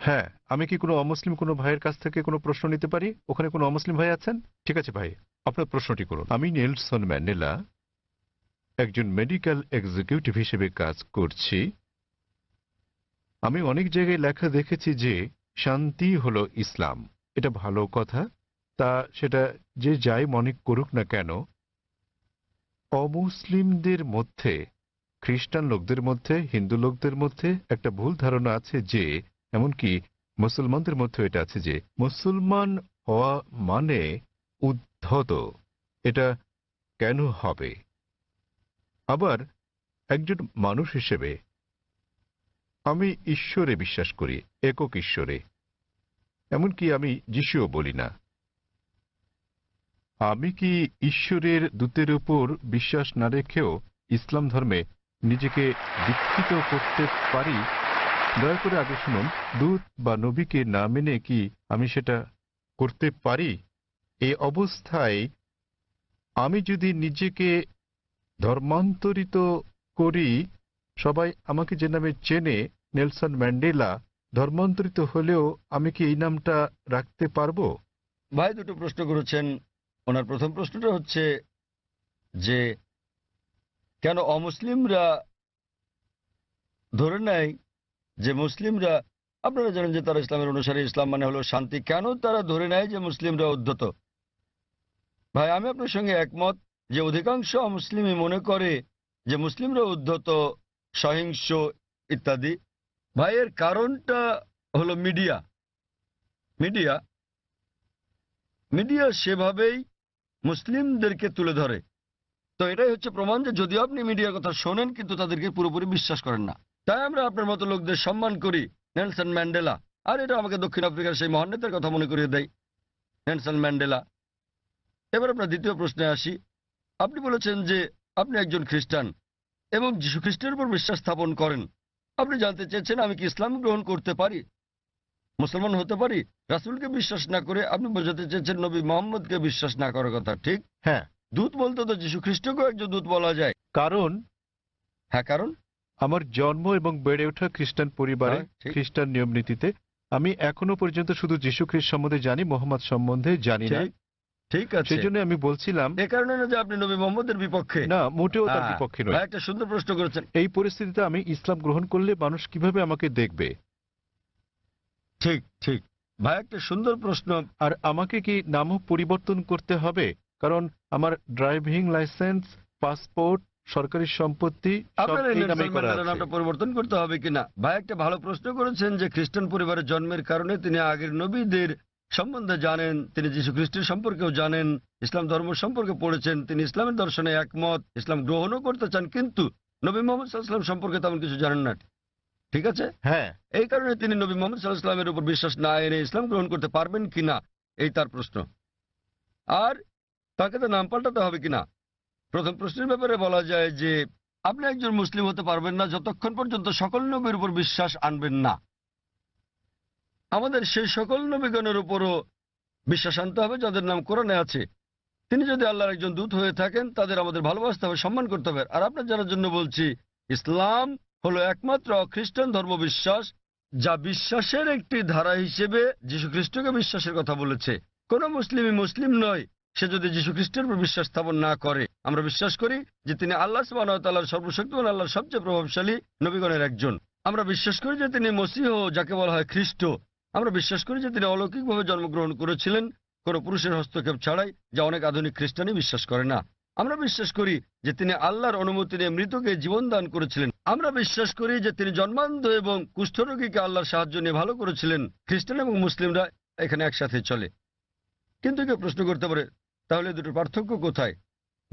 হ্যাঁ আমি কি কোনো অমুসলিম কোনো ভাইয়ের কাছ থেকে কোনো প্রশ্ন নিতে পারি? ওখানে কোনো অমুসলিম ভাই আছেন? ঠিক আছে ভাই, আপনার প্রশ্নটি করুন। আমি নেলসন ম্যান্ডেলা, একজন মেডিকেল এক্সিকিউটিভ হিসেবে কাজ করছি। আমি অনেক জায়গায় লেখা দেখেছি যে শান্তি হলো ইসলাম। এটা ভালো কথা। তা সেটা যে যাই মনে করুক না কেন, অমুসলিমদের মধ্যে, খ্রিস্টান লোকদের মধ্যে, হিন্দু লোকদের মধ্যে একটা ভুল ধারণা আছে যে এমনকি মুসলমানদের মধ্যে এটা আছে যে মুসলমান হওয়া মানে উদ্ধত। এটা কেন হবে? আবার একজন মানুষ হিসেবে আমি ঈশ্বরে বিশ্বাস করি, একক ঈশ্বরে। এমনকি আমি যিশুও বলি না। আমি কি ঈশ্বরের দূতের উপর বিশ্বাস না রেখেও ইসলাম ধর্মে নিজেকে দীক্ষিত করতে পারি? দয়া করে আগে শুনুন, দূত বা নবীকে না মেনে কি আমি সেটা করতে পারি? এ অবস্থায় আমি যদি নিজেকে ধর্মান্তরিত করি, সবাই আমাকে যে নামে চেনে, নেলসন ম্যান্ডেলা, ধর্মান্তরিত হলেও আমি কি এই নামটা রাখতে পারব? ভাই, দুটো প্রশ্ন করেছেন। ওনার প্রথম প্রশ্নটা হচ্ছে যে, কেন অমুসলিমরা ধরে নেয় যে মুসলিমরা, আপনারা জানেন যে তারা ইসলামের অনুসারে, ইসলাম মানে হলো শান্তি। কেন তারা ধরে নেয় যে মুসলিমরা উদ্ধত? ভাই, আমি আপনার সঙ্গে একমত যে অধিকাংশ মুসলিমই মনে করে যে মুসলিমরা উদ্ধত, সহিংস ইত্যাদি। ভাই, এর কারণটা হলো মিডিয়া। মিডিয়া মিডিয়া সেভাবেই মুসলিমদেরকে তুলে ধরে। তো এটাই হচ্ছে প্রমাণ যে যদিও আপনি মিডিয়ার কথা শোনেন, কিন্তু তাদেরকে পুরোপুরি বিশ্বাস করেন না। তাই আমরা আপনার মতো লোকদের সম্মান করি নেলসন ম্যান্ডেলা। আর এটা আমাকে দক্ষিণ আফ্রিকার সেই মহান নেতার কথা মনে করিয়ে দেয় নেলসন ম্যান্ডেলা। এবার আপনার দ্বিতীয় প্রশ্নে আসি। আপনি বলেছেন যে আপনি একজন খ্রিস্টান এবং যীশু খ্রিস্টের উপর বিশ্বাস স্থাপন করেন। আপনি জানতে চেয়েছেন আমি কি ইসলাম গ্রহণ করতে পারি? মুসলমান হতে পারি? রাসুলকে বিশ্বাস না করে আপনি বোঝাতে চেয়েছেন নবী মোহাম্মদকে বিশ্বাস না করার কথা ঠিক? হ্যাঁ। দূত বলতে তো যীশু খ্রিস্টকেও একজন দূত বলা যায়। কারণ? হ্যাঁ কারণ? আমার জন্ম এবং বেড়ে ওঠা খ্রিস্টান পরিবারে হ্যাঁ, খ্রিস্টান নিয়ম নীতিতে আমি এখনও পর্যন্ত শুধু যীশু খ্রিস্ট সম্বন্ধে জানি মোহাম্মদ সম্বন্ধে জানি না। ঠিক আছে। সেই জন্য আমি বলছিলাম এ কারণে না যে আপনি নবী মোহাম্মদের বিপক্ষে। না মোটেও তার হ্যাঁ, বিপক্ষে ভাই নয় একটা সুন্দর প্রশ্ন করেছেন। এই পরিস্থিতিতে আমি ইসলাম গ্রহণ করলে মানুষ কীভাবে আমাকে দেখবে? ঠিক ঠিক। ভাই একটা সুন্দর প্রশ্ন। আর আমাকে কি নামও পরিবর্তন করতে হবে? কারণ আমার ড্রাইভিং লাইসেন্স পাসপোর্ট সরকারি সম্পত্তি পরিবর্তন করতে হবে কিনা? ভাই একটা ভালো প্রশ্ন করেছেন যে খ্রিস্টান পরিবারের জন্মের কারণে তিনি আগের নবীদের সম্বন্ধে জানেন তিনি যীশু খ্রিস্টের সম্পর্কেও জানেন ইসলাম ধর্ম সম্পর্কে পড়েছেন তিনি ইসলামের দর্শনে একমত ইসলাম গ্রহণও করতে চান কিন্তু নবী মোহাম্মদ সাল্লাম সম্পর্কে তেমন কিছু জানেন না। ঠিক আছে? হ্যাঁ। এই কারণে তিনি নবী মোহাম্মদ সাল্লাহ ইসলামের উপর বিশ্বাস না এনে ইসলাম গ্রহণ করতে পারবেন কিনা এই তার প্রশ্ন। আর তাকে তো নাম পাল্টাতে হবে কিনা? প্রথম প্রশ্নের ব্যাপারে বলা যায় যে, আপনি একজন মুসলিম হতে পারবেন না যতক্ষণ পর্যন্ত সকল নবীর উপর বিশ্বাস আনবেন না। আমাদের সেই সকল নবীগণের উপরও বিশ্বাস আনতে হবে, যাদের নাম কোরআনে আছে। তিনি যদি আল্লাহর একজন দূত হয়ে থাকেন, তাদের আমাদের ভালোবাসতে হবে, সম্মান করতে হবে। আর আপনার জানার জন্য বলছি, ইসলাম হলো একমাত্র খ্রিস্টান ধর্ম বিশ্বাস, যা বিশ্বাসের একটি ধারা হিসেবে যীশু খ্রিস্টকে বিশ্বাসের কথা বলেছে। কোন মুসলিমই মুসলিম নয়। সে যদি যীশু খ্রিস্টের উপর বিশ্বাস স্থাপন না করে, আমরা বিশ্বাস করি যে তিনি আল্লাহ সুবাহর সর্বশক্তিমান, আল্লাহর সবচেয়ে প্রভাবশালী নবীগণের একজন। আমরা বিশ্বাস করি যে তিনি মসিহ, যাকে বলা হয় খ্রিস্ট। আমরা বিশ্বাস করি যে তিনি অলৌকিকভাবে জন্মগ্রহণ করেছিলেন। কোনো পুরুষের হস্তক্ষেপ ছাড়াই যা অনেক আধুনিক খ্রিস্টানই বিশ্বাস করে না। আমরা বিশ্বাস করি যে তিনি আল্লাহর অনুমতি নিয়ে মৃতকে জীবন দান করেছিলেন। আমরা বিশ্বাস করি যে তিনি জন্মান্ধ এবং কুষ্ঠরোগীকে আল্লাহর সাহায্য নিয়ে ভালো করেছিলেন। খ্রিস্টান এবং মুসলিমরা এখানে একসাথে চলে। কিন্তু কেউ প্রশ্ন করতে পারে তাহলে দুটোর পার্থক্য কোথায়?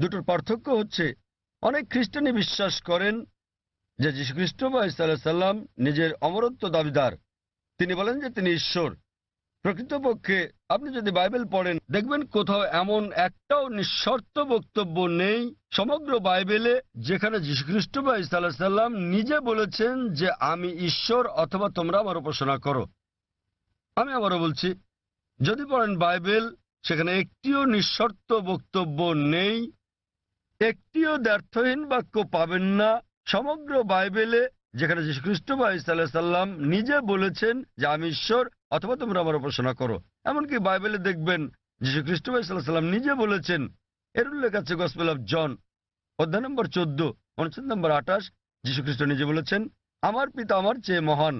দুটোর পার্থক্য হচ্ছে, অনেক খ্রিস্টানই বিশ্বাস করেন যে যীশু খ্রিস্ট বা ইসা সাল্লাম নিজের অমরত্ব দাবিদার। তিনি বলেন যে তিনি ঈশ্বর। প্রকৃতপক্ষে আপনি যদি বাইবেল পড়েন, দেখবেন কোথাও এমন একটাও নিঃশর্ত বক্তব্য নেই সমগ্র বাইবেলে যেখানে যীশুখ্রিস্ট বা ইসা সাল্লাম নিজে বলেছেন যে আমি ঈশ্বর অথবা তোমরা আমার উপাসনা করো। আমি আবারও বলছি, যদি পড়েন বাইবেল সেখানে একটিও নিঃশর্ত বক্তব্য নেই, একটিও দ্ব্যর্থহীন বাক্য পাবেন না। সমগ্র বাইবেলে যেখানে যীশু খ্রিস্ট বা সাল্লাম নিজে বলেছেন যে, আমি ঈশ্বর, অথবা তোমরা আমার উপাসনা করো। এমনকি বাইবেলে দেখবেন যীশু খ্রিস্ট বা ইসা সাল্লাম নিজে বলেছেন, এর উল্লেখ আছে গসপেল অফ জন, অধ্যায় নম্বর চোদ্দ, অনুচ্ছেদ নম্বর আঠাশ যীশু খ্রিস্ট নিজে বলেছেন, আমার পিতা আমার চেয়ে মহান।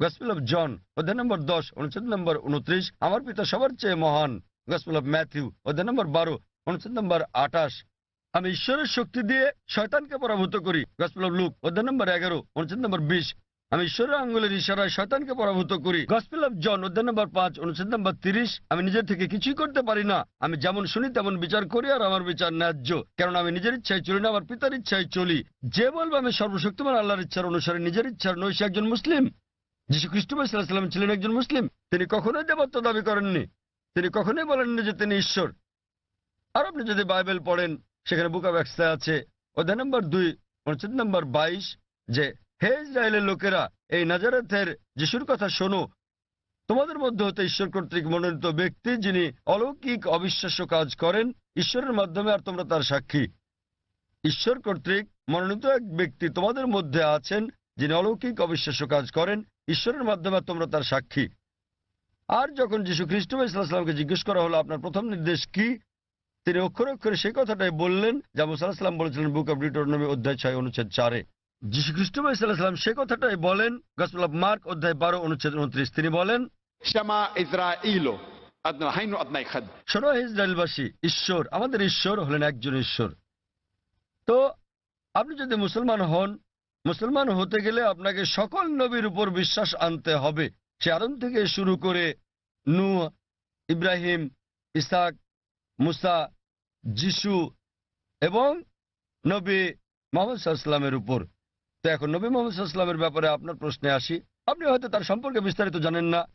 গসপেল অফ জন, অধ্যায় নম্বর দশ, অনুচ্ছেদ নম্বর উনত্রিশ আমার পিতা সবার চেয়ে মহান। গসপেল অফ ম্যাথিউ অধ্যায় নম্বর বারো, অনুচ্ছেদ নম্বর আঠাশ। আমি ঈশ্বরের শক্তি দিয়ে শয়তানকে পরাভূত করি গসপেল অফ লুক অধ্যায় নম্বর এগারো, অনুচ্ছেদ নম্বর বিশ। আমি ঈশ্বরের আঙ্গুলের ইশারায় শয়তানকে পরাভূত করি গসপেল অফ জন অধ্যায় নম্বর পাঁচ, অনুচ্ছেদ নম্বর তিরিশ। আমি নিজের থেকে কিছুই করতে পারি না, আমি যেমন শুনি তেমন বিচার করি আর আমার বিচার ন্যায্য কারণ আমি নিজের ইচ্ছায় চলি না, আমার পিতার ইচ্ছায় চলি। যে বলবে আমি সর্বশক্তিমান আল্লাহর ইচ্ছার অনুসারে নিজের ইচ্ছার সে একজন মুসলিম। যিশু খ্রিস্ট সাল্লাম ছিলেন একজন মুসলিম, তিনি কখনোই দেবত্ব দাবি করেননি। তিনি কখনোই বলেননি যে তিনি ঈশ্বর। আর আপনি যদি বাইবেল পড়েন, সেখানে বুক এক্সে আছে, অধ্যায় নম্বর দুই, অনুচ্ছেদ নম্বর বাইশ, যে, হে ইসরায়েলের লোকেরা, এই নাজারাথের যিশুর কথা শোনো। তোমাদের মধ্যে হতে ঈশ্বর কর্তৃক মনোনীত ব্যক্তি যিনি অলৌকিক অবিশ্বাস্য কাজ করেন, ঈশ্বরের মাধ্যমে আর তোমরা তার সাক্ষী। ঈশ্বর কর্তৃক মনোনীত এক ব্যক্তি তোমাদের মধ্যে আছেন, যিনি অলৌকিক অবিশ্বাস্য কাজ করেন, ঈশ্বরের মাধ্যমে তোমরা তার সাক্ষী। আর যখন যিশু খ্রিস্ট ইসলামকে জিজ্ঞেস করা হলো আপনার প্রথম নির্দেশ কি? তিনি অক্ষরে অক্ষরে সেই কথাটাই বললেন যা মুসাল্লাহাম বলেছিলেন বুক অব ডিটোরনমি অধ্যায় ছয় অনুচ্ছেদ চারে। যিশু খ্রিস্ট ইসলাম সে কথাটাই বলেন গসল মার্ক অধ্যায় বারো অনুচ্ছেদ উনত্রিশ। তিনি বলেন শ্যামা ইসরাইলো শোনো ইসরায়েলবাসী ঈশ্বর আমাদের ঈশ্বর হলেন একজন ঈশ্বর। তো আপনি যদি মুসলমান হন মুসলমান হতে গেলে আপনাকে সকল নবীর উপর বিশ্বাস আনতে হবে। সে আরন থেকে শুরু করে নু ইব্রাহিম ইসাক মুসা, যিশু এবং নবী মোহাম্মদ সাল্লামের উপর। তো এখন নবী মোহাম্মদ সাল্লামের ব্যাপারে আপনার প্রশ্নে আসি। আপনি হয়তো তার সম্পর্কে বিস্তারিত জানেন না।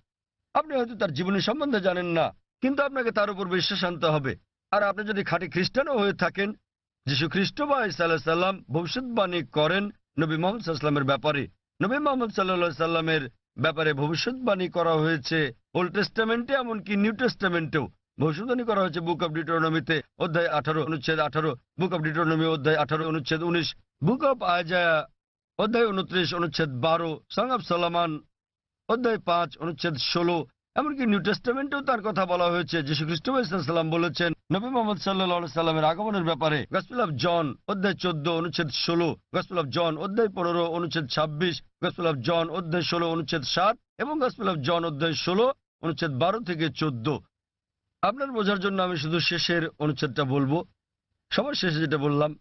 আপনি হয়তো তার জীবনী সম্বন্ধে জানেন না। কিন্তু আপনাকে তার উপর বিশ্বাস আনতে হবে। আর আপনি যদি খাঁটি খ্রিস্টানও হয়ে থাকেন, যিশু খ্রিস্ট বা ইসাল্লাহ সাল্লাম ভবিষ্যৎবাণী করেন নবী মোহাম্মদ সাল্লামের ব্যাপারে। নবী মোহাম্মদ সাল্লাহ সাল্লামের ব্যাপারে ভবিষ্যৎবাণী করা হয়েছে। ওল্ড টেস্টামেন্টে এমনকি নিউ টেস্টামেন্টেও ভবিষ্যৎবাণী করা হয়েছে। বুক অব ডিটোনমিতে অধ্যায় আঠারো, অনুচ্ছেদ আঠারো বুক অব ডিটোনমি অধ্যায় আঠারো, অনুচ্ছেদ উনিশ বুক অব আয়জায়া অধ্যায় উনত্রিশ, অনুচ্ছেদ বারো সাং অব সালামান অধ্যায় পাঁচ, অনুচ্ছেদ ষোলো এমনকি নিউ টেস্টামেন্টেও তার কথা বলা হয়েছে। যীশু খ্রিস্ট সাল্লাম বলেছেন, নবী মোহাম্মদ সাল্লাহ সাল্লামের আগমনের ব্যাপারে গসপিল অফ জন অধ্যায় চোদ্দ, অনুচ্ছেদ ষোলো গসপিল অফ জন অধ্যায় পনেরো, অনুচ্ছেদ ছাব্বিশ গসপিল অফ জন অধ্যায় ষোলো, অনুচ্ছেদ সাত এবং গসপিল অফ জন অধ্যায় ষোলো, অনুচ্ছেদ বারো থেকে চোদ্দ। আপনার বোঝার জন্য আমি শুধু শেষের অনুচ্ছেদটা বলব। সবার শেষে যেটা বললাম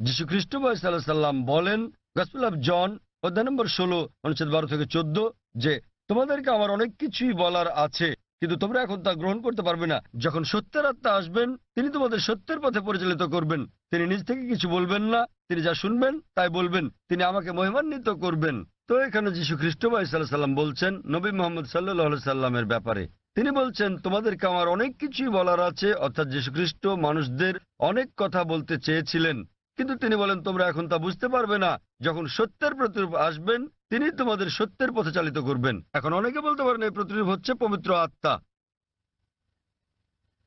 যীশু খ্রিস্ট সাল্লাহ সাল্লাম বলেন গসপিল অফ জন অধ্যায় নম্বর ষোলো, অনুচ্ছেদ বারো থেকে চোদ্দ, যে তোমাদেরকে আমার অনেক কিছুই বলার আছে, কিন্তু তোমরা এখন তা গ্রহণ করতে পারবে না। যখন সত্যের আত্মা আসবেন, তিনি তোমাদের সত্যের পথে পরিচালিত করবেন। তিনি নিজ থেকে কিছু বলবেন না, তিনি যা শুনবেন, তাই বলবেন। তিনি আমাকে মহিমান্বিত করবেন। তো এখানে যীশু খ্রিস্ট সাল্লাম বলছেন, নবী মোহাম্মদ সাল্লাহ সাল্লামের ব্যাপারে। তিনি বলছেন, তোমাদেরকে আমার অনেক কিছুই বলার আছে, অর্থাৎ যীশু খ্রিস্ট মানুষদের অনেক কথা বলতে চেয়েছিলেন। কিন্তু তিনি বলেন, তোমরা এখন তা বুঝতে পারবে না। যখন সত্যের প্রতিরূপ আসবেন তিনি তোমাদের সত্যের পথে চালিত করবেন। এখন অনেকে বলতে পারেন, এই প্রতিরূপ হচ্ছে পবিত্র আত্মা।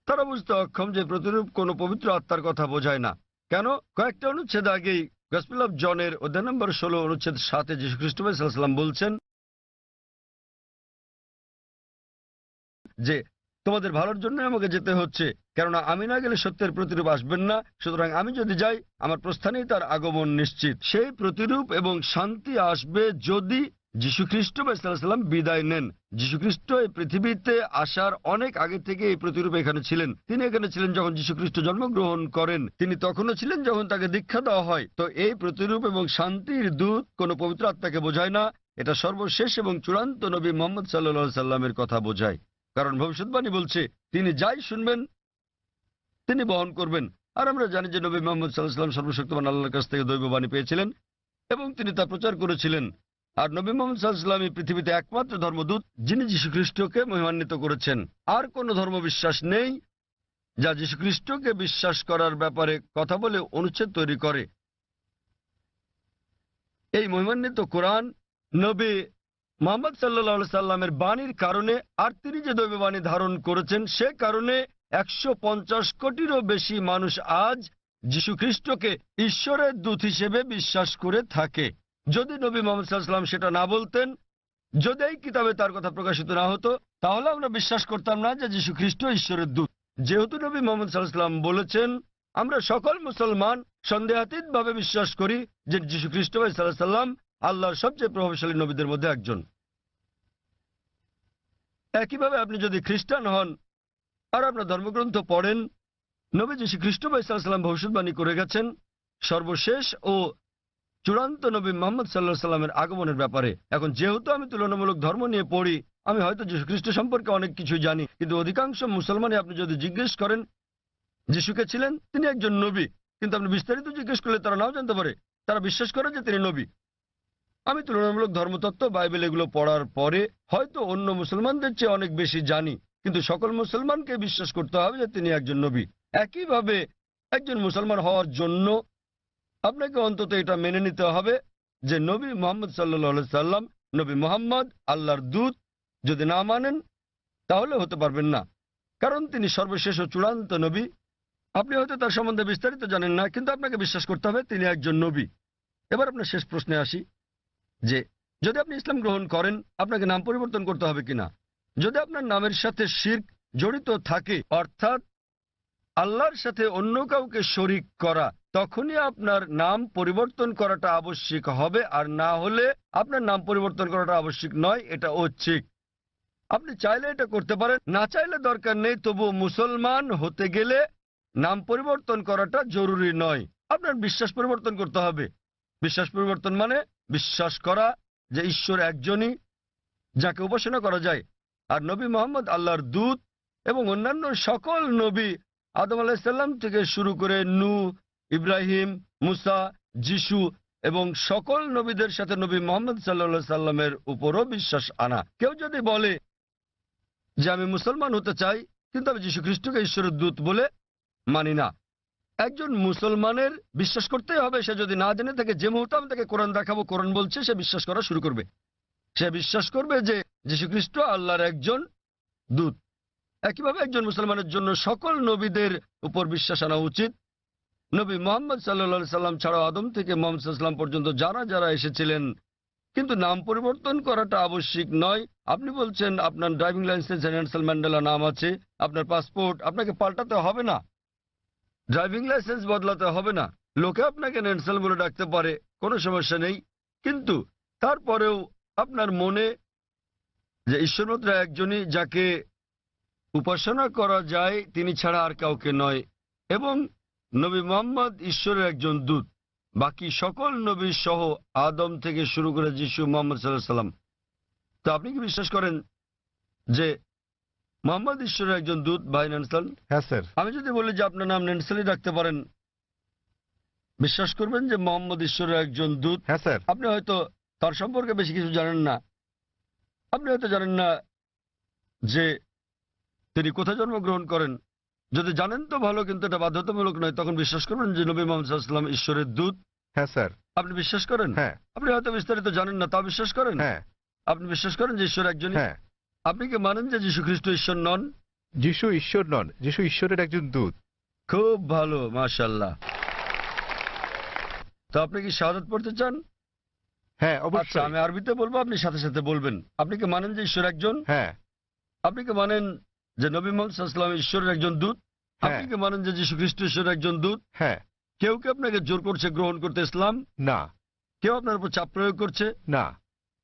তারা বুঝতে অক্ষম যে প্রতিরূপ কোনো পবিত্র আত্মার কথা বোঝায় না। কেন? কয়েকটা অনুচ্ছেদ আগেই গসপিল অফ জনের অধ্যায় নম্বর ষোলো, অনুচ্ছেদ সাথে যীশু খ্রিস্ট সাল্লাম বলছেন যে তোমাদের ভালোর জন্য আমাকে যেতে হচ্ছে। কেননা আমি না গেলে সত্যের প্রতিরূপ আসবেন না। সুতরাং আমি যদি যাই, আমার প্রস্থানেই তার আগমন নিশ্চিত। সেই প্রতিরূপ এবং শান্তি আসবে যদি যীশুখ্রিস্ট বা সাল্লাম বিদায় নেন। যীশুখ্রিস্ট এই পৃথিবীতে আসার অনেক আগে থেকে এই প্রতিরূপ এখানে ছিলেন। তিনি এখানে ছিলেন যখন যীশুখ্রিস্ট জন্মগ্রহণ করেন। তিনি তখনও ছিলেন যখন তাকে দীক্ষা দেওয়া হয়। তো এই প্রতিরূপ এবং শান্তির দূত কোনো পবিত্র আত্মাকে বোঝায় না। এটা সর্বশেষ এবং চূড়ান্ত নবী মোহাম্মদ সাল্লা সাল্লামের কথা বোঝায়। কারণ ভবিষ্যৎবাণী বলছে, তিনি যাই শুনবেন, তিনি বহন করবেন। আর আমরা জানি যে নবী মোহাম্মদ সাল্লাহাম সর্বশক্তিমান আল্লাহর কাছ থেকে দৈববাণী পেয়েছিলেন এবং তিনি তা প্রচার করেছিলেন। আর নবী মোহাম্মদ সাল্লাহাম এই পৃথিবীতে একমাত্র ধর্মদূত, যিনি যীশুখ্রিস্টকে মহিমান্বিত করেছেন। আর কোন ধর্ম বিশ্বাস নেই যা যীশুখ্রিস্টকে বিশ্বাস করার ব্যাপারে কথা বলে অনুচ্ছেদ তৈরি করে। এই মহিমান্বিত কোরআন নবী মোহাম্মদ সাল্লাহ সাল্লামের বাণীর কারণে আর তিনি যে দৈব বাণী ধারণ করেছেন, সে কারণে একশো পঞ্চাশ কোটিরও বেশি মানুষ আজ যীশু খ্রিস্টকে ঈশ্বরের দূত হিসেবে বিশ্বাস করে থাকে। যদি নবী মোহাম্মদ সাল্লাম সেটা না বলতেন, যদি এই কিতাবে তার কথা প্রকাশিত না হতো, তাহলে আমরা বিশ্বাস করতাম না যে যীশু খ্রিস্ট ঈশ্বরের দূত। যেহেতু নবী মোহাম্মদ সাল্লাম বলেছেন, আমরা সকল মুসলমান সন্দেহাতীত ভাবে বিশ্বাস করি যে যীশু খ্রিস্ট সাল্লাম আল্লাহর সবচেয়ে প্রভাবশালী নবীদের মধ্যে একজন। একইভাবে আপনি যদি খ্রিস্টান হন আর আপনার ধর্মগ্রন্থ পড়েন নবী যীশু খ্রিস্ট সাল্লাম ভবিষ্যৎবাণী করে গেছেন সর্বশেষ ও চূড়ান্ত নবী মোহাম্মদ সাল্লাহ সাল্লামের আগমনের ব্যাপারে। এখন যেহেতু আমি তুলনামূলক ধর্ম নিয়ে পড়ি, আমি হয়তো যীশু খ্রিস্ট সম্পর্কে অনেক কিছু জানি, কিন্তু অধিকাংশ মুসলমানই আপনি যদি জিজ্ঞেস করেন, যিশুকে ছিলেন তিনি একজন নবী, কিন্তু আপনি বিস্তারিত জিজ্ঞেস করলে তারা নাও জানতে পারে। তারা বিশ্বাস করে যে তিনি নবী। আমি তুলনামূলক ধর্মতত্ত্ব, বাইবেল এগুলো পড়ার পরে হয়তো অন্য মুসলমানদের চেয়ে অনেক বেশি জানি। কিন্তু সকল মুসলমানকে বিশ্বাস করতে হবে যে তিনি একজন নবী। একইভাবে একজন মুসলমান হওয়ার জন্য আপনাকে অন্তত এটা মেনে নিতে হবে যে নবী মোহাম্মদ সাল্লাহ সাল্লাম, নবী মোহাম্মদ, আল্লাহর দূত যদি না মানেন, তাহলে হতে পারবেন না। কারণ তিনি সর্বশেষ ও চূড়ান্ত নবী। আপনি হয়তো তার সম্বন্ধে বিস্তারিত জানেন না, কিন্তু আপনাকে বিশ্বাস করতে হবে তিনি একজন নবী। এবার আপনার শেষ প্রশ্নে আসি। যে, যদি আপনি ইসলাম গ্রহণ করেন, আপনাকে নাম পরিবর্তন করতে হবে কিনা? যদি আপনার নামের সাথে শির্ক জড়িত থাকে, অর্থাৎ আল্লাহর সাথে অন্য কাউকে শরিক করা, তখনই আপনার নাম পরিবর্তন করাটা আবশ্যিক হবে, আর না হলে আপনার নাম পরিবর্তন করাটা আবশ্যিক নয়, এটা ঐচ্ছিক। আপনি চাইলে এটা করতে পারেন, না চাইলে দরকার নেই তবু মুসলমান হতে গেলে নাম পরিবর্তন করাটা জরুরি নয়। আপনার বিশ্বাস পরিবর্তন করতে হবে। বিশ্বাস পরিবর্তন মানে বিশ্বাস করা যে ঈশ্বর একজনই, যাকে উপাসনা করা যায়। আর নবী মোহাম্মদ আল্লাহর দূত এবং অন্যান্য সকল নবী আদম আলাহিসাল্লাম থেকে শুরু করে নু, ইব্রাহিম, মুসা, যিশু এবং সকল নবীদের সাথে নবী মোহাম্মদ সাল্লা সাল্লামের উপরও বিশ্বাস আনা। কেউ যদি বলে যে আমি মুসলমান হতে চাই, কিন্তু আমি যীশু খ্রিস্টকে ঈশ্বরের দূত বলে মানি না একজন মুসলমানের বিশ্বাস করতেই হবে, সে যদি না জেনে থাকে, যে মুহূর্তে আমি তাকে কোরআন দেখাবো, কোরআন বলছে, সে বিশ্বাস করা শুরু করবে। সে বিশ্বাস করবে যে যীশু খ্রিস্ট আল্লাহর একজন দূত। একইভাবে একজন মুসলমানের জন্য সকল নবীদের উপর বিশ্বাস আনা উচিত। নবী মোহাম্মদ সাল্লা সাল্লাম ছাড়াও আদম থেকে মোহাম্মদ সাল্লাম পর্যন্ত যারা যারা এসেছিলেন, কিন্তু নাম পরিবর্তন করাটা আবশ্যিক নয়। আপনি বলছেন আপনার ড্রাইভিং লাইসেন্স নেলসন ম্যান্ডেলা নাম আছে, আপনার পাসপোর্ট, আপনাকে পাল্টাতে হবে না। ড্রাইভিং লাইসেন্স বদলাতে হবে না। লোকে আপনাকে নেলসন বলে ডাকতে পারে, কোনো সমস্যা নেই। কিন্তু তারপরেও আপনার মনে যে ঈশ্বরমাত্র একজনই যাকে উপাসনা করা যায়, তিনি ছাড়া আর কাউকে নয়। এবং নবী মোহাম্মদ ঈশ্বরের একজন দূত। বাকি সকল নবী সহ আদম থেকে শুরু করে যিশু মোহাম্মদ সাল্লাহ সাল্লাম তো আপনি কি বিশ্বাস করেন যে মোহাম্মদ ঈশ্বরের একজন দূত ভাই নেনসাল। হ্যাঁ স্যার। আমি যদি বলি যে আপনার নাম নেনসালই রাখতে পারেন বিশ্বাস করবেন যে মোহাম্মদ ঈশ্বরের একজন দূত। হ্যাঁ স্যার। আপনি হয়তো তার সম্পর্কে বেশি কিছু জানেন না। আপনি হয়তো জানেন না যে তিনি কোথায় জন্মগ্রহণ করেন। যদি জানেন তো ভালো কিন্তু এটা বাধ্যতামূলক নয়। তখন বিশ্বাস করবেন যে নবী মোহাম্মদ সাল্লাম ঈশ্বরের দূত। হ্যাঁ স্যার। আপনি বিশ্বাস করেন? হ্যাঁ। আপনি হয়তো বিস্তারিত জানেন না তা বিশ্বাস করেন? হ্যাঁ। আপনি বিশ্বাস করেন যে ঈশ্বর একজন হ্যাঁ। আপনি কি মানেন যে যীশু খ্রিস্ট ঈশ্বর নন? যিশু ঈশ্বর নন যিশু ঈশ্বরের একজন দূত। খুব ভালো মাশাল্লাহ তো আপনি কি শাহাদত পড়তে চান? হ্যাঁ আচ্ছা অবশ্যই আমি আরবিতে বলব আপনি সাথে সাথে বলবেন। আপনি কি মানেন যে ঈশ্বর একজন? হ্যাঁ। আপনি কি মানেন যে নবী মোহাম্মদ সাল্লাম ঈশ্বরের একজন দূত? হ্যাঁ। আপনি কি মানেন যে যীশু খ্রিস্ট ঈশ্বরের একজন দূত? হ্যাঁ। কেউ কি আপনাকে জোর করছে গ্রহণ করতে ইসলাম? না। কেউ আপনার উপর চাপ প্রয়োগ করছে? না।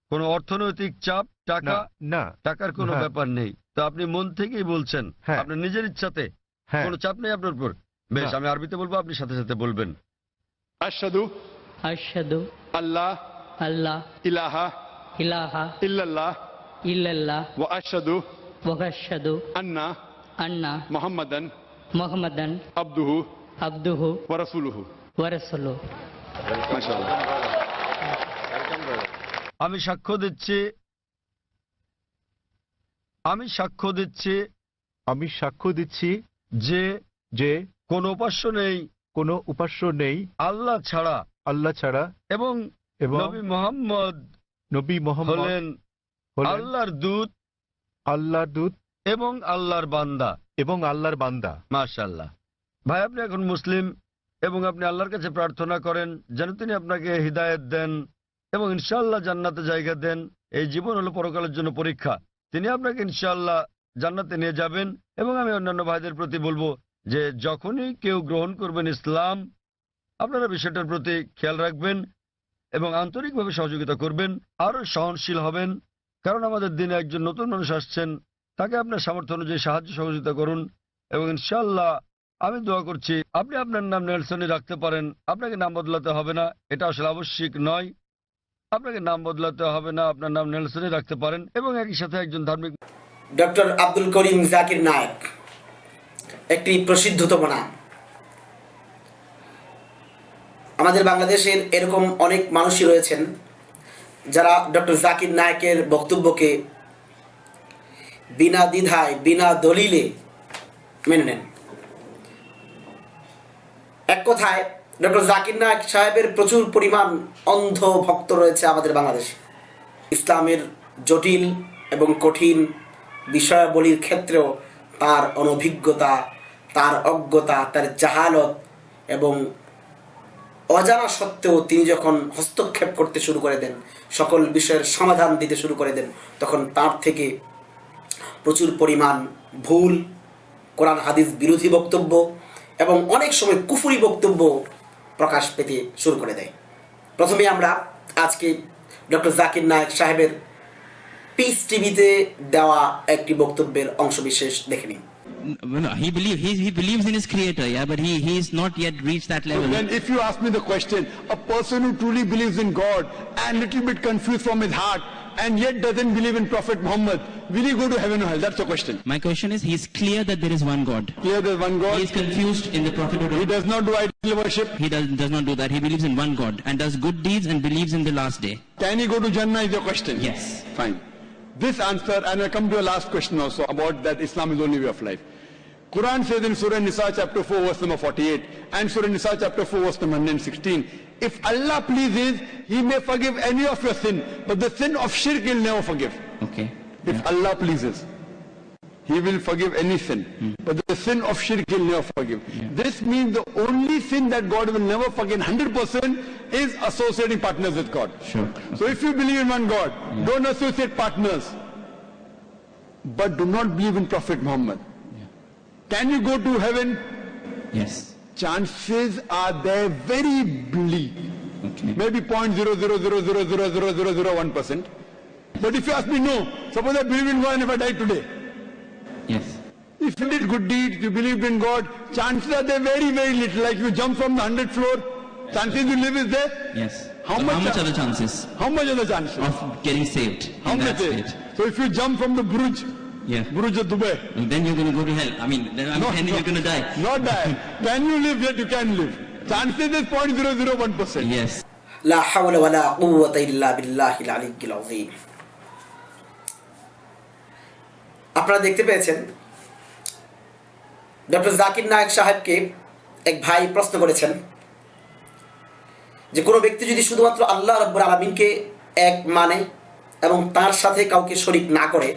কোনো অর্থনৈতিক চাপ টাকা? না টাকার কোনো হ্যাঁ। ব্যাপার নেই। তো আপনি মন থেকেই বলছেন হ্যাঁ। আপনার নিজের ইচ্ছাতে। হ্যাঁ। কোনো চাপ নেই আপনার উপর? বেশ আমি আরবিতে বলব আপনি সাথে সাথে বলবেন। আশাদু আশাদু আল্লাহ। আল্লাহ। ইলাহা। ইলাহা। ইল্লাল্লাহ। ইল্লাল্লাহ। ওয়া আশাদু ওয়া আশাদু আন্না। আন্না। মুহাম্মাদান। মুহাম্মাদান। আব্দুহু। আব্দুহু। ওয়া রাসূলুহু। ওয়া রাসূলুহু। মাশাআল্লাহ। আমি সাক্ষ্য দিচ্ছি। আমি সাক্ষ্য দিচ্ছি। আমি সাক্ষ্য দিচ্ছি যে যে কোন উপাস্য নেই। কোনো উপাস্য নেই। আল্লাহ ছাড়া। আল্লাহ ছাড়া এবং এবং নবী মোহাম্মদ নবী মোহাম্মদ হলেন হলেন আল্লাহর দূত। আল্লাহর দূত এবং আল্লাহর বান্দা। এবং আল্লাহর বান্দা। মাশাল্লাহ ভাই আপনি এখন মুসলিম এবং আপনি আল্লাহর কাছে প্রার্থনা করেন যেন তিনি আপনাকে হৃদায়ত দেন। এবং ইনশাল্লাহ জান্নাতে জায়গা দেন। এই জীবন হলো পরকালের জন্য পরীক্ষা। তিনি আপনাকে ইনশাল্লাহ জান্নাতে নিয়ে যাবেন এবং আমি অন্যান্য ভাইদের প্রতি বলব যে যখনই কেউ গ্রহণ করবেন ইসলাম, আপনারা বিষয়টার প্রতি খেয়াল রাখবেন এবং আন্তরিকভাবে সহযোগিতা করবেন, আরও সহনশীল হবেন। কারণ আমাদের দিনে একজন নতুন মানুষ আসছেন, তাকে আপনার সামর্থ্য অনুযায়ী সাহায্য সহযোগিতা করুন এবং ইনশাল্লাহ আমি দোয়া করছি, আপনি আপনার নাম নেলসনই রাখতে পারেন, আপনাকে নাম বদলাতে হবে না, এটা আসলে আবশ্যিক নয়। আপনাকে নাম বদলাতে হবে না, আপনার নাম নেলসনই রাখতে পারেন এবং একই সাথে একজন ধার্মিক ডক্টর আব্দুল করিম জাকির নায়ক, একটি প্রসিদ্ধতম নাম। আমাদের বাংলাদেশের এরকম অনেক মানুষই রয়েছেন যারা ডক্টর জাকির নায়কের বক্তব্যকে বিনা দ্বিধায়, বিনা দলিলে মেনে নেন। এক কথায় ডক্টর জাকির নায়ক সাহেবের প্রচুর পরিমাণ অন্ধ ভক্ত রয়েছে আমাদের বাংলাদেশে। ইসলামের জটিল এবং কঠিন বিষয়াবলীর ক্ষেত্রেও তার অনভিজ্ঞতা, তার অজ্ঞতা, তার জাহালত এবং অজানা সত্ত্বেও তিনি যখন হস্তক্ষেপ করতে শুরু করে দেন, সকল বিষয়ের সমাধান দিতে শুরু করে দেন, তখন তার থেকে প্রচুর পরিমাণ ভুল, কোরআন, হাদিস বিরোধী বক্তব্য এবং অনেক সময় কুফুরি বক্তব্য প্রকাশ পেতে শুরু করে দেয় প্রথমে আমরা আজকে ডক্টর জাকির নায়ক সাহেবের পিস টিভিতে দেওয়া একটি বক্তব্যের অংশবিশেষ দেখে নিন Well, no, he believe he, he believes in his creator, yeah, but he he is not yet reached that level. Then if you ask me the question, a person who truly believes in God and little bit confused from his heart and yet doesn't believe in Prophet Muhammad, will he go to heaven or hell? That's the question. My question is, he's clear that there is one God. Clear there's one God. He is confused in the prophethood. He does not do idol worship. he does does not do that. He believes in one God and does good deeds and believes in the last day. Can he go to Jannah is your question? Yes. Fine. This answer, and I come to a last question also about that Islam is the only way of life. Quran says in Surah Nisa chapter 4 verse number 48 and Surah Nisa chapter 4 verse number 116. If Allah pleases, He may forgive any of your sin, but the sin of shirk He'll never forgive. Okay. If Allah pleases. He will forgive any sin. Hmm. But the sin of shirk He'll never forgive. This means the only sin that God will never forgive 100% is associating partners with God. Sure. So if you believe in one God, don't associate partners. But do not believe in Prophet Muhammad. Can you go to heaven? Yes. Chances are there very bleak. Okay. Maybe 0.000000001%. But if you ask me, no. Suppose I believe in God and if I die today. Yes. If you did good deeds, you believed in God, chances are there very, very little. Like you jump from the 100th floor, chances you live is there. Yes. How so much how much are- the chances How much are the chances? of getting saved How much that is? state? So if you jump from the Burj, Yeah. Guruji Dubai. And then you're going to go to hell. I mean, then I'm no, no, you're going to die. Not die. can you live, yet you can live. Chances is 0.001%. Yes. لا حول ولا قوة إلا بالله العلي العظيم আপনারা দেখতে পেয়েছেন doctor Zakir Naik সাহেবকে এক ভাই প্রশ্ন করেছেন যে কোনো ব্যক্তি যদি শুধুমাত্র আল্লাহ রব্বুর আলমিনকে এক মানে এবং তার সাথে কাউকে শরিক না করে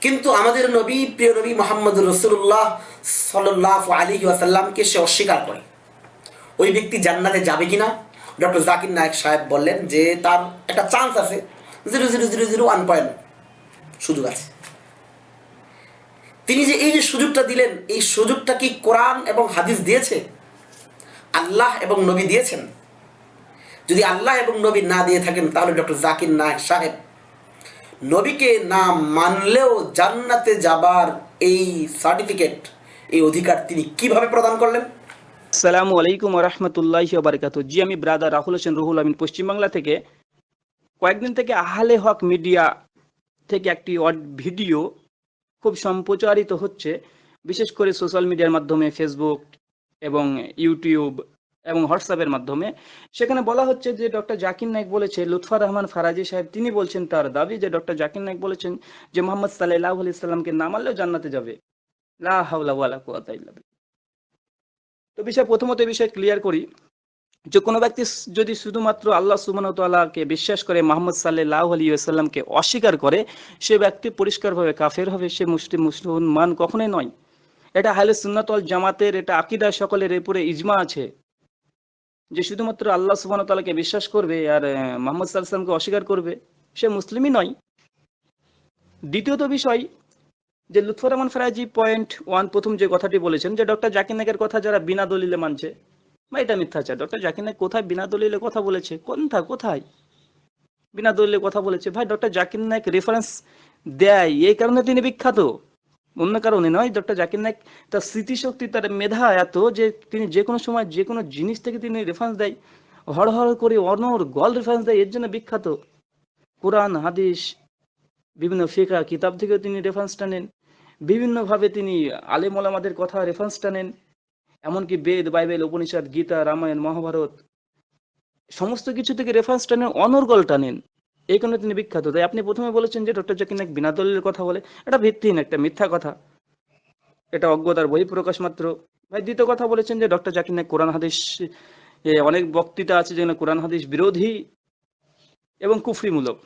কিন্তু আমাদের নবী, প্রিয় নবী মোহাম্মদ রসুল্লাহ সাল্লাহ আলী ওয়াসাল্লামকে সে অস্বীকার করে। ওই ব্যক্তি জান্নাতে যাবে কিনা? ডক্টর জাকির নায়ক সাহেব বললেন যে, তার একটা চান্স আছে। Zero zero zero zero one point সুযোগ আছে। তিনি যে এই যে সুযোগটা দিলেন, এই সুযোগটা কি কোরআন এবং হাদিস দিয়েছে? আল্লাহ এবং নবী দিয়েছেন? যদি আল্লাহ এবং নবী না দিয়ে থাকেন, তাহলে ডক্টর জাকির নায়ক সাহেব নবীকে না মানলেও জান্নাতে যাবার এই সার্টিফিকেট এই অধিকার তিনি কীভাবে প্রদান করলেন? আসসালামু আলাইকুম রহমতুল্লাহি বারকাত জি, আমি ব্রাদার রাহুল হোসেন রুহুল আমিন, পশ্চিমবাংলা থেকে। কয়েকদিন থেকে আহলে হক মিডিয়া থেকে একটি ভিডিও খুব সম্প্রচারিত হচ্ছে। বিশেষ করে সোশ্যাল মিডিয়ার মাধ্যমে ফেসবুক এবং ইউটিউব এবং হোয়াটসঅ্যাপের মাধ্যমে। সেখানে বলা হচ্ছে যে ডক্টর জাকির নাইক বলেছে, লুৎফা রহমান ফারাজি সাহেব, তিনি বলছেন তার দাবি যে ডক্টর জাকির নাইক বলেছেন যে মোহাম্মদ সাল্লাহ আলি সাল্লামকে না মানলেও জান্নাতে যাবে। তো বিষয়, প্রথমত বিষয় ক্লিয়ার করি যে কোনো ব্যক্তি যদি শুধুমাত্র আল্লাহ সুবাহতাল্লাহকে বিশ্বাস করে মোহাম্মদ সাল্লাহ আলী আসাল্লামকে অস্বীকার করে, সে ব্যক্তি পরিষ্কারভাবে কাফের হবে, সে মুসলিম, মুসলমান কখনোই নয়। এটা হাইলে সুন্নাতল জামাতের, এটা আকিদা সকলের এরপরে ইজমা আছে। যে শুধুমাত্র আল্লাহ সুবহান তালাকে বিশ্বাস করবে আর মোহাম্মদ সাল্লামকে অস্বীকার করবে, সে মুসলিমই নয়। দ্বিতীয়ত বিষয় যে লুৎফর রহমান ফরাজি পয়েন্ট ওয়ান প্রথম যে কথাটি বলেছেন যে ডক্টর জাকির নাকের কথা যারা বিনা দলিলে মানছে, বা এটা মিথ্যাচার ডক্টর জাকির নাক কোথায় বিনা দলিলে কথা বলেছে? কোনটা কোথায়? বিনা দলিলে কথা বলেছে। ভাই ডক্টর জাকির নায়ক রেফারেন্স দেয়, এই কারণে তিনি বিখ্যাত। অন্য কারণে নয়, ডক্টর জাকির নায়ক তার স্মৃতিশক্তি, তার মেধা এত যে তিনি যে কোনো সময় যে কোনো জিনিস থেকে তিনি রেফারেন্স দেয়। হড় হড় করে অনর গল রেফারেন্স দেয়, এর জন্য বিখ্যাত। কোরআন, হাদিস, বিভিন্ন ফিকা কিতাব থেকেও তিনি রেফারেন্সটা নেন। বিভিন্নভাবে তিনি আলেম ওলামাদের কথা রেফারেন্সটা নেন। এমনকি বেদ, বাইবেল, উপনিষদ, গীতা, রামায়ণ, মহাভারত, সমস্ত কিছু থেকে রেফারেন্সটা নেন অনর্গলটা নেন। এই কারণে তিনি বিখ্যাত। তাই আপনি প্রথমে বলেছেন যে ডক্টর জাকির নায়ক বিনা দলিলের কথা বলে, এটা ভিত্তিহীন, একটা মিথ্যা কথা। এটা অজ্ঞতার বহিঃপ্রকাশ মাত্র। ভাই, দ্বিতীয় কথা বলেছেন যে ডক্টর জাকির নায়ক কোরআন হাদিস অনেক বক্তৃতা আছে যেখানে কোরআন হাদিস বিরোধী এবং কুফরিমূলক।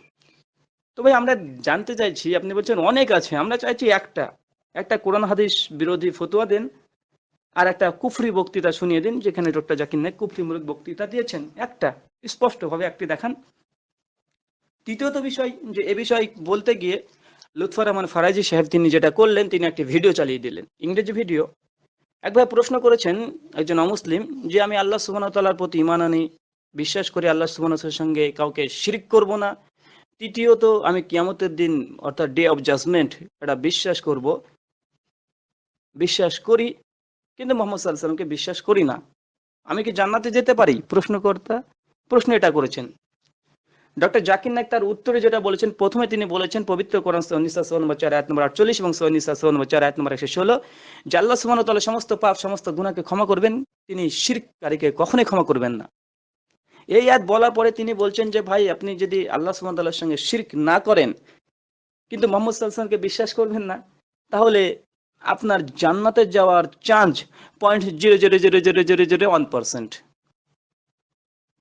তো ভাই, আমরা জানতে চাইছি, আপনি বলছেন অনেক আছে, আমরা চাইছি একটা। একটা কোরআন হাদিস বিরোধী ফতুয়া দেন আর একটা কুফরি বক্তৃতা শুনিয়ে দিন, যেখানে ডক্টর জাকির নায়ক কুফরিমূলক বক্তৃতা দিয়েছেন। একটা, স্পষ্টভাবে একটি দেখান। তৃতীয়ত বিষয় যে এ বিষয় বলতে গিয়ে লুৎফর রহমান ফারাজি সাহেব তিনি যেটা করলেন, তিনি একটি ভিডিও চালিয়ে দিলেন। ইংরেজি ভিডিও। একবার প্রশ্ন করেছেন একজন অমুসলিম যে, আমি আল্লাহ ওয়া প্রতি ইমান আনি বিশ্বাস করি আল্লাহ সুবহানাহু সঙ্গে কাউকে শিরিক করব না। তৃতীয়ত, আমি কিয়ামতের দিন, অর্থাৎ ডে অফ জাজমেন্ট এটা বিশ্বাস করব, বিশ্বাস করি, কিন্তু মোহাম্মদ আলাইহি সাল্লামকে বিশ্বাস করি না। আমি কি জান্নাতে যেতে পারি? প্রশ্নকর্তা প্রশ্ন এটা করেছেন। ডক্টর জাকির নাইক তার উত্তরে যেটা বলেছেন, প্রথমে তিনি বলেছেন পবিত্র কোরআন সোন নম্বর চার, আয়াত নম্বর আটচল্লিশ এবং সোন নম্বর চার, আয়াত নম্বর একশো ষোলো। সুবহানাহু ওয়া তাআলা সমস্ত পাপ, সমস্ত গুণাকে ক্ষমা করবেন। তিনি শিরকারীকে কখনোই ক্ষমা করবেন না। এই আয়াত বলার পরে তিনি বলছেন যে, ভাই, আপনি যদি আল্লাহ ওয়া তাআলার সঙ্গে শিরক না করেন, কিন্তু মোহাম্মদ সাল্লামকে বিশ্বাস করবেন না, তাহলে আপনার জান্নাতে যাওয়ার chance point zero zero zero zero zero zero one percent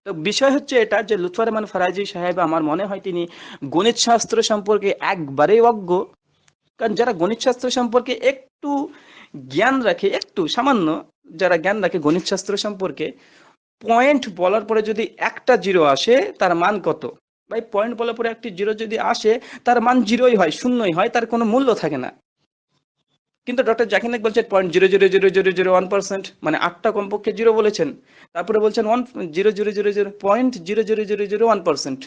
তো বিষয় হচ্ছে এটা যে লুৎফর রহমান ফারাজি সাহেব, আমার মনে হয় তিনি গণিত শাস্ত্র সম্পর্কে একবারেই অজ্ঞ। কারণ যারা গণিত শাস্ত্র সম্পর্কে একটু জ্ঞান রাখে, একটু সামান্য যারা জ্ঞান রাখে গণিত শাস্ত্র সম্পর্কে পয়েন্ট বলার পরে যদি একটা জিরো আসে, তার মান কত? ভাই পয়েন্ট বলার পরে একটি জিরো যদি আসে, তার মান জিরোই হয়, শূন্যই হয়, তার কোনো মূল্য থাকে না। কিন্তু ডক্টর জাকির নাইক বলছেন point zero zero zero zero zero one percent মানে আটটা কমপক্ষে জিরো বলেছেন তারপরে বলছেন one zero zero zero zero point zero zero zero zero one percent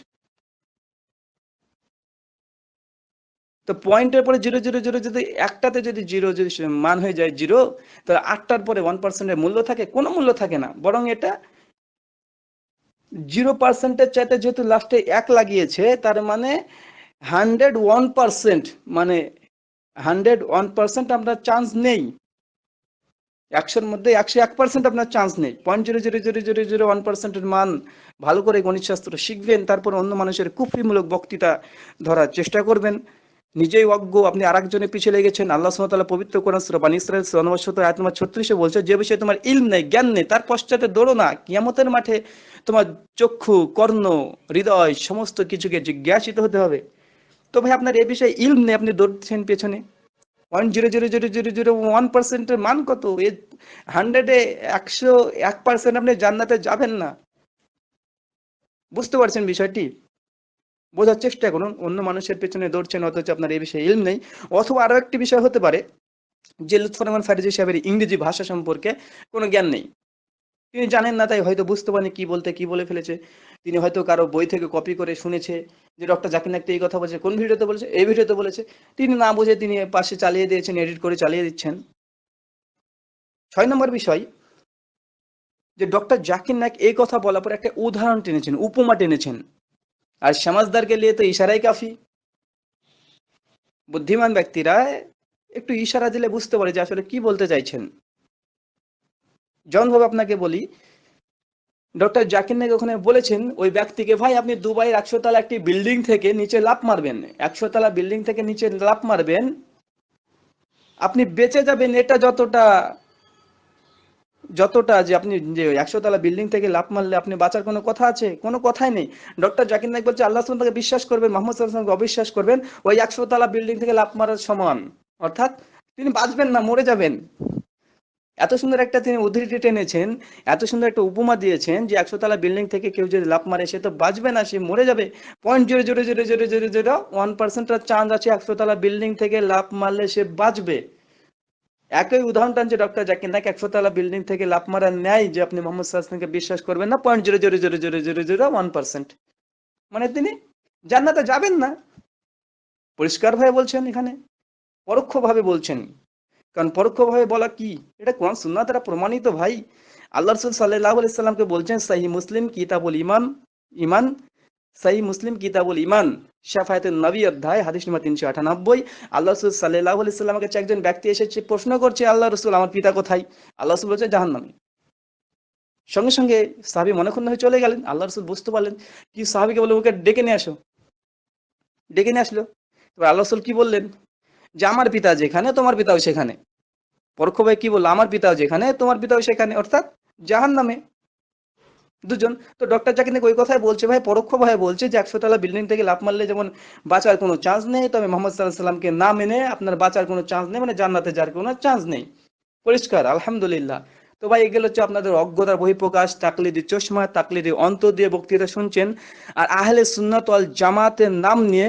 তো পয়েন্টের পরে জিরো জিরো জিরো যদি একটাতে যদি জিরো যদি মান হয়ে যায় জিরো তাহলে আটটার পরে ওয়ান পার্সেন্টের মূল্য থাকে কোনো মূল্য থাকে না বরং এটা জিরো পার্সেন্টের চাইতে যেহেতু লাস্টে এক লাগিয়েছে তার মানে হান্ড্রেড ওয়ান পার্সেন্ট মানে হান্ড্রেড ওয়ান পার্সেন্ট আপনার চান্স নেই। একশোর মধ্যে একশো এক পার্সেন্ট আপনার চান্স নেই। Point zero zero zero zero zero one পার্সেন্টের মান ভালো করে গণিত শাস্ত্র শিখবেন, তারপর অন্য মানুষের কুফরিমূলক বক্তৃতা ধরার চেষ্টা করবেন। নিজেই অজ্ঞ, আপনি আর একজনের পিছিয়ে লেগেছেন। আল্লাহ সুমতাল্লাহ পবিত্র কোরআন সুরা বানী ইসরায়েল সনবশত আয়াত ছত্রিশে বলছে, যে বিষয়ে তোমার ইলম নেই, জ্ঞান নেই, তার পশ্চাতে দৌড়ো না। কিয়ামতের মাঠে তোমার চক্ষু, কর্ণ, হৃদয়, সমস্ত কিছুকে জিজ্ঞাসিত হতে হবে। তো ভাই, আপনার এ বিষয়ে ইলম নেই, আপনি দৌড়ছেন পেছনে। Zero zero zero zero zero one পার্সেন্টের মান কত? এ হান্ড্রেডে একশো এক পার্সেন্ট আপনি জান্নাতে যাবেন না। বুঝতে পারছেন বিষয়টি? বোঝার চেষ্টা করুন, অন্য মানুষের পেছনে দৌড়ছেন অথচ আপনার এই বিষয়ে ইলম নেই। অথবা আরও একটি বিষয় হতে পারে, যে লুৎফর রহমান ফারিজি সাহেবের ইংরেজি ভাষা সম্পর্কে কোনো জ্ঞান নেই। তিনি জানেন না, তাই হয়তো বুঝতে পারেনি কি বলতে, কি বলে ফেলেছে। তিনি হয়তো কারও বই থেকে কপি করে শুনেছে যে ডক্টর জাকির নাইক তো এই কথা বলছে, কোন ভিডিওতে বলেছে? এই ভিডিওতে বলেছে। তিনি না বুঝে তিনি পাশে চালিয়ে দিয়েছেন এডিট করে চালিয়ে দিচ্ছেন। ছয় নম্বর বিষয়, যে ডক্টর জাকির নাক এই কথা বলার পর একটা উদাহরণ টেনেছেন, উপমা টেনেছেন। আর সমাজদারকে নিয়ে তো ইশারাই কাফি। বুদ্ধিমান ব্যক্তিরা একটু ইশারা দিলে বুঝতে পারে যে আসলে কি বলতে চাইছেন। জন ভাবে আপনাকে বলি ডক্টর জাকির নাইক ওখানে বলেছেন, ওই ব্যক্তিকে, ভাই, আপনি দুবাইয়ের একশো তলা একটি বিল্ডিং থেকে নিচে লাফ মারবেন। একশো তলা বিল্ডিং থেকে নিচে লাফ মারবেন। আপনি বেঁচে যাবেন এটা যতটা যতটা যে আপনি যে একশো তলা বিল্ডিং থেকে লাফ মারলে আপনি বাঁচার কোনো কথা আছে? কোনো কথাই নেই। ডক্টর জাকির নাইক বলছে, আল্লাহ তাকে বিশ্বাস করবেন, মোহাম্মদ সাল্লামকে অবিশ্বাস করবেন, ওই একশো তলা বিল্ডিং থেকে লাফ মারার সমান। অর্থাৎ তিনি বাঁচবেন না, মরে যাবেন। এত সুন্দর একটা তিনি উদ্ধৃতি টেনেছেন, এত সুন্দর একটা উপমা দিয়েছেন যে একশো তলা বিল্ডিং থেকে কেউ যদি লাভ মারে, সে তো বাঁচবে না, সে মরে যাবে। Point zero zero zero zero zero zero one পার্সেন্টের চান্স আছে একশো তলা বিল্ডিং থেকে লাভ মারলে সে বাঁচবে। একই উদাহরণ টানছে ডক্টর জাকির নাইক একশো তলা বিল্ডিং থেকে লাভ মারা নেয় যে আপনি মোহাম্মদ সাল্লামকে বিশ্বাস করবেন না point zero zero zero zero zero zero one percent মানে তিনি জান্নাতে যাবেন না। পরিষ্কার ভাবে বলছেন এখানে, পরোক্ষভাবে বলছেন। কারণ পরোক্ষভাবে বলা কি? এটা কোরআন সুন্নাহ দ্বারা প্রমাণিত ভাই। আল্লাহ রসুল সাল্লাহ আলাইসাল্লামকে বলছেন সাহি মুসলিম কিতাবুল ইমান ইমান সাহি মুসলিম কিতাবুল ইমান শাফায়াতের নবী অধ্যায়, হাদিস নম্বর তিনশো আটানব্বই। আল্লাহ রসুল সাল্লাহ আলাইসাল্লামের কাছে একজন ব্যক্তি এসেছে, প্রশ্ন করছে, আল্লাহ রসুল, আমার পিতা কোথায়? আল্লাহ রসুল বলছে জাহান্নামে। সঙ্গে সঙ্গে সাহাবি মনেক্ষণ হয়ে চলে গেলেন। আল্লাহ রসুল বুঝতে পারলেন কি সাহাবিকে বলে, ওকে ডেকে নিয়ে আসো। ডেকে নিয়ে আসলো। এবার আল্লাহ রসুল কি বললেন? যে আমার পিতা যেখানে, তোমার পিতাও সেখানে। পরোক্ষ ভাই কি বলল? আমার পিতাও যেখানে, তোমার পিতাও সেখানে। অর্থাৎ জাহান নামে দুজন। তো ডক্টর জাকির ওই কথাই বলছে ভাই পরোক্ষ ভাই বলছে যে একশো তলা বিল্ডিং থেকে লাভ মারলে যেমন বাঁচার কোনো চান্স নেই, তবে মোহাম্মদ সাল্লাহ সাল্লামকে না মেনে আপনার বাঁচার কোনো চান্স নেই মানে জান্নাতে যার কোনো চান্স নেই। পরিষ্কার, আলহামদুলিল্লাহ। তো ভাই, এগুলো হচ্ছে আপনাদের অজ্ঞতার বহিঃপ্রকাশ, তাকলিদি চশমা, তাকলিদি অন্তর দিয়ে বক্তৃতা শুনছেন। আর আহলে সুন্নাত জামাতের নাম নিয়ে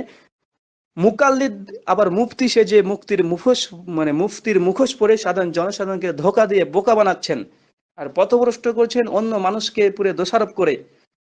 মুকাল্লিদ, আবার মুফতি সে যে মুক্তির মুখোশ মানে মুফতির মুখোশ পরে সাধারণ জনসাধারণকে ধোকা দিয়ে বোকা বানাচ্ছেন আর পথভ্রষ্ট করছেন অন্য মানুষকে পুরে দোষারোপ করে।